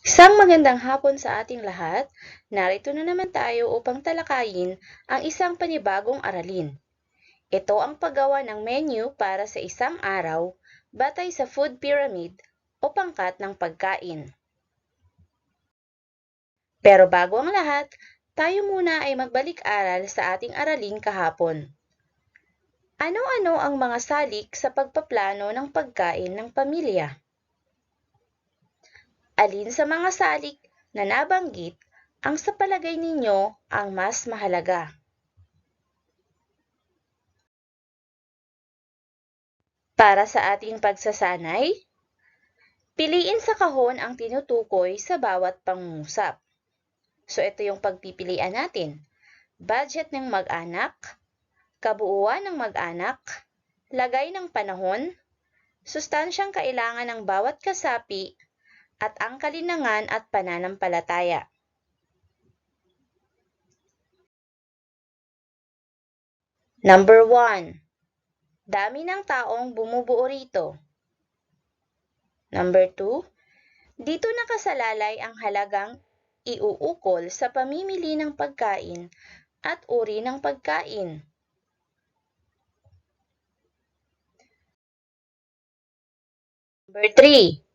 Isang magandang hapon sa ating lahat. Narito na naman tayo upang talakayin ang isang panibagong aralin. Ito ang paggawa ng menu para sa isang araw batay sa food pyramid o pangkat ng pagkain. Pero bago ang lahat, tayo muna ay magbalik-aral sa ating aralin kahapon. Ano-ano ang mga salik sa pagpaplano ng pagkain ng pamilya? Alin sa mga salik na nabanggit ang sa palagay ninyo ang mas mahalaga? Para sa ating pagsasanay, piliin sa kahon ang tinutukoy sa bawat pangungusap. So ito yung pagpipilian natin. Budget ng mag-anak, kabuuan ng mag-anak, lagay ng panahon, sustansyang kailangan ng bawat kasapi, at ang kalinangan at pananampalataya. Number 1. Dami ng taong bumubuo rito. Number 2. Dito nakasalalay ang halagang iuukol sa pamimili ng pagkain at uri ng pagkain. Number 3.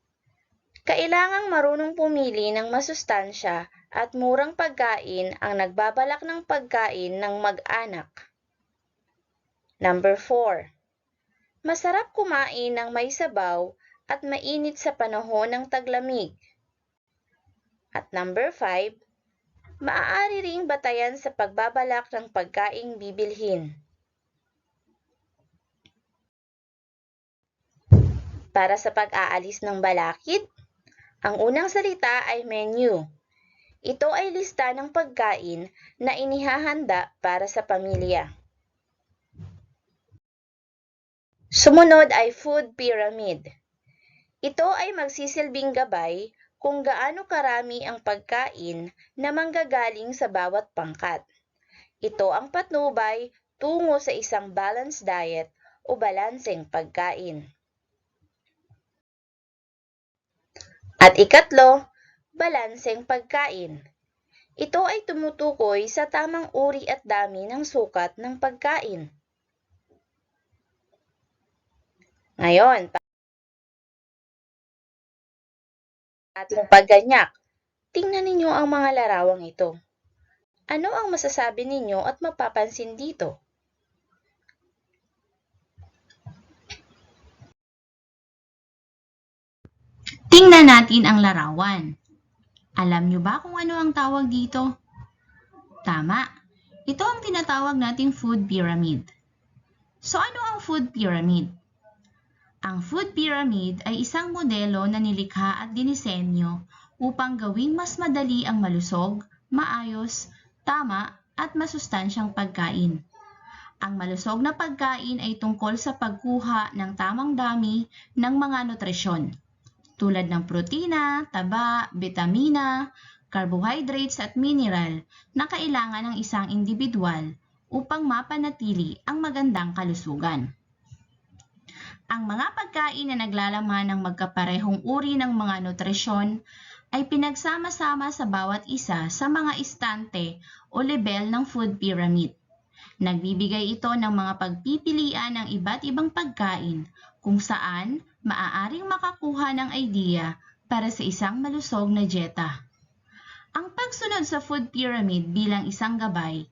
Kailangang marunong pumili ng masustansya at murang pagkain ang nagbabalak ng pagkain ng mag-anak. Number 4. Masarap kumain ng may sabaw at mainit sa panahon ng taglamig. At number 5, maaari ring batayan sa pagbabalak ng pagkaing bibilhin. Para sa pag-aalis ng balakid, ang unang salita ay menu. Ito ay lista ng pagkain na inihahanda para sa pamilya. Sumunod ay food pyramid. Ito ay magsisilbing gabay kung gaano karami ang pagkain na manggagaling sa bawat pangkat. Ito ang patnubay tungo sa isang balanced diet o balanseng pagkain. At ikatlo, balanseng pagkain. Ito ay tumutukoy sa tamang uri at dami ng sukat ng pagkain. Ngayon, ating pagganyak. Tingnan ninyo ang mga larawang ito. Ano ang masasabi ninyo at mapapansin dito? Tingnan natin ang larawan. Alam nyo ba kung ano ang tawag dito? Tama. Ito ang tinatawag nating food pyramid. So ano ang food pyramid? Ang food pyramid ay isang modelo na nilikha at dinisenyo upang gawing mas madali ang malusog, maayos, tama at masustansyang pagkain. Ang malusog na pagkain ay tungkol sa pagkuha ng tamang dami ng mga nutrisyon tulad ng protina, taba, vitamina, carbohydrates at mineral na kailangan ng isang individual upang mapanatili ang magandang kalusugan. Ang mga pagkain na naglalaman ng magkaparehong uri ng mga nutrisyon ay pinagsama-sama sa bawat isa sa mga istante o level ng food pyramid. Nagbibigay ito ng mga pagpipilian ng iba't ibang pagkain kung saan maaaring makakuha ng idea para sa isang malusog na dieta. Ang pagsunod sa food pyramid bilang isang gabay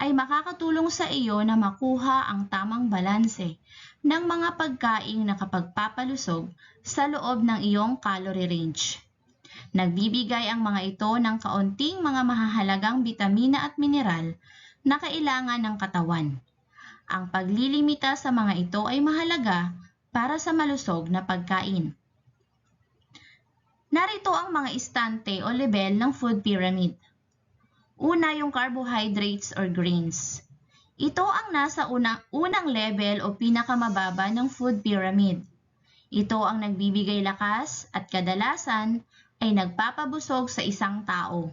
ay makakatulong sa iyo na makuha ang tamang balanse ng mga pagkaing nakapagpapalusog sa loob ng iyong calorie range. Nagbibigay ang mga ito ng kaunting mga mahahalagang bitamina at mineral na kailangan ng katawan. Ang paglilimita sa mga ito ay mahalaga para sa malusog na pagkain. Narito ang mga istante o level ng food pyramid. Una yung carbohydrates or grains. Ito ang nasa unang, unang level o pinakamababa ng food pyramid. Ito ang nagbibigay lakas at kadalasan ay nagpapabusog sa isang tao.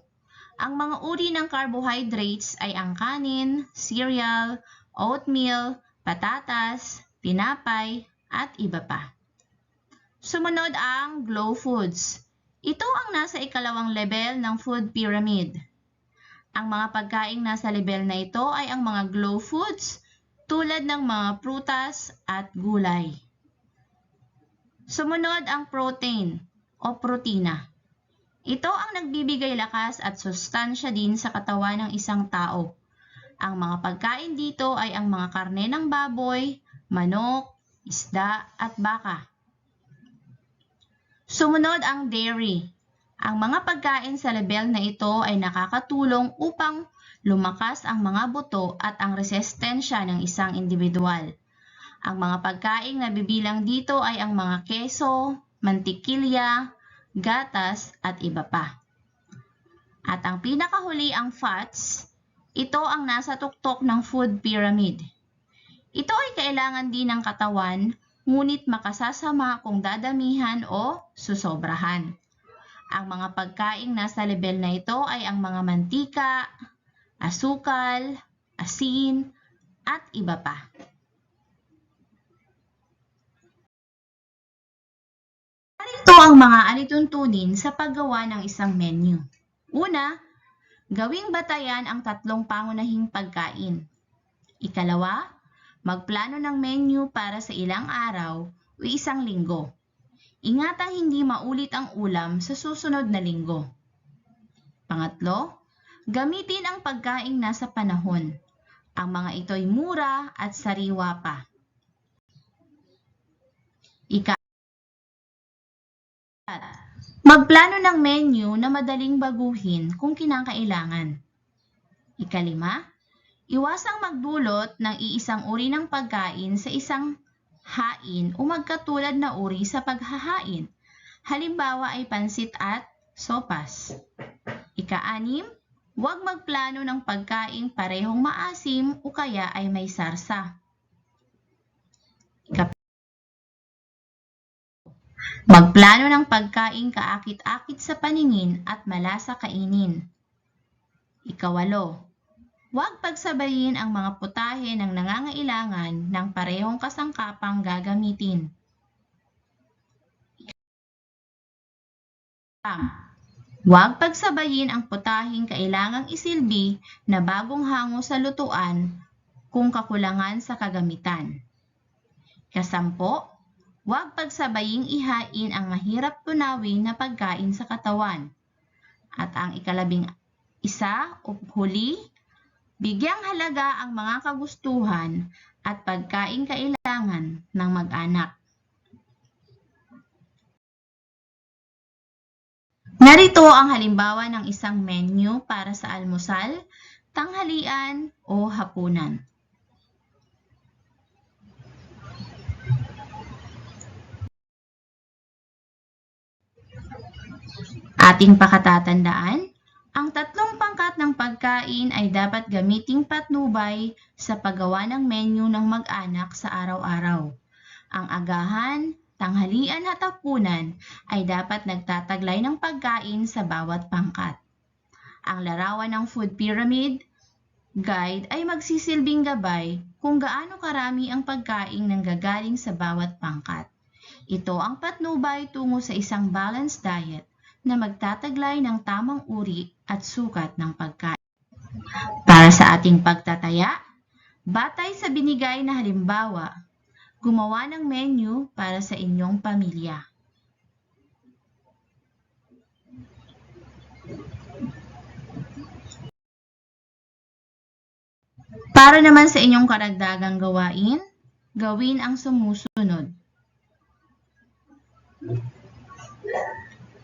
Ang mga uri ng carbohydrates ay ang kanin, cereal, oatmeal, patatas, tinapay, at iba pa. Sumunod ang glow foods. Ito ang nasa ikalawang level ng food pyramid. Ang mga pagkaing nasa level na ito ay ang mga glow foods tulad ng mga prutas at gulay. Sumunod ang protein o protina. Ito ang nagbibigay lakas at sustansya din sa katawan ng isang tao. Ang mga pagkain dito ay ang mga karne ng baboy, manok, isda at baka. Sumunod ang dairy. Ang mga pagkain sa level na ito ay nakakatulong upang lumakas ang mga buto at ang resistensya ng isang individual. Ang mga pagkain na bibilang dito ay ang mga keso, mantikilya, gatas at iba pa. At ang pinakahuli ang fats, ito ang nasa tuktok ng food pyramid. Ito ay kailangan din ng katawan, ngunit makasasama kung dadamihan o susobrahan. Ang mga pagkaing nasa level na ito ay ang mga mantika, asukal, asin, at iba pa. Narito ang mga alituntunin sa paggawa ng isang menu. Una, gawing batayan ang tatlong pangunahing pagkain. Ikalawa, magplano ng menu para sa ilang araw o isang linggo. Ingatang hindi maulit ang ulam sa susunod na linggo. Pangatlo, gamitin ang pagkaing nasa panahon. Ang mga ito'y mura at sariwa pa. Ika Magplano ng menu na madaling baguhin kung kinakailangan. Ikalima, iwasang magdulot ng iisang uri ng pagkain sa isang hain o magkatulad na uri sa paghahain. Halimbawa ay pansit at sopas. Ika-anim, huwag magplano ng pagkain parehong maasim o kaya ay may sarsa. Magplano ng pagkain kaakit-akit sa paningin at malasa kainin. Ikawalo, huwag pagsabayin ang mga putahe ng nangangailangan ng parehong kasangkapang gagamitin. Huwag pagsabayin ang putahing kailangang isilbi na bagong hango sa lutuan kung kakulangan sa kagamitan. Kasampo, Huwag pagsabaying ihain ang mahirap tunawin na pagkain sa katawan. At ang ikalabing isa o huli, bigyang halaga ang mga kagustuhan at pagkain kailangan ng mag-anak. Narito ang halimbawa ng isang menu para sa almusal, tanghalian o hapunan. Ating pakatatandaan, ang tatlong pangkat ng pagkain ay dapat gamiting patnubay sa paggawa ng menu ng mag-anak sa araw-araw. Ang agahan, tanghalian at hapunan ay dapat nagtataglay ng pagkain sa bawat pangkat. Ang larawan ng food pyramid guide ay magsisilbing gabay kung gaano karami ang pagkain ng gagaling sa bawat pangkat. Ito ang patnubay tungo sa isang balanced diet na magtataglay ng tamang uri at sukat ng pagkain. Para sa ating pagtataya, batay sa binigay na halimbawa, gumawa ng menu para sa inyong pamilya. Para naman sa inyong karagdagang gawain, gawin ang sumusunod.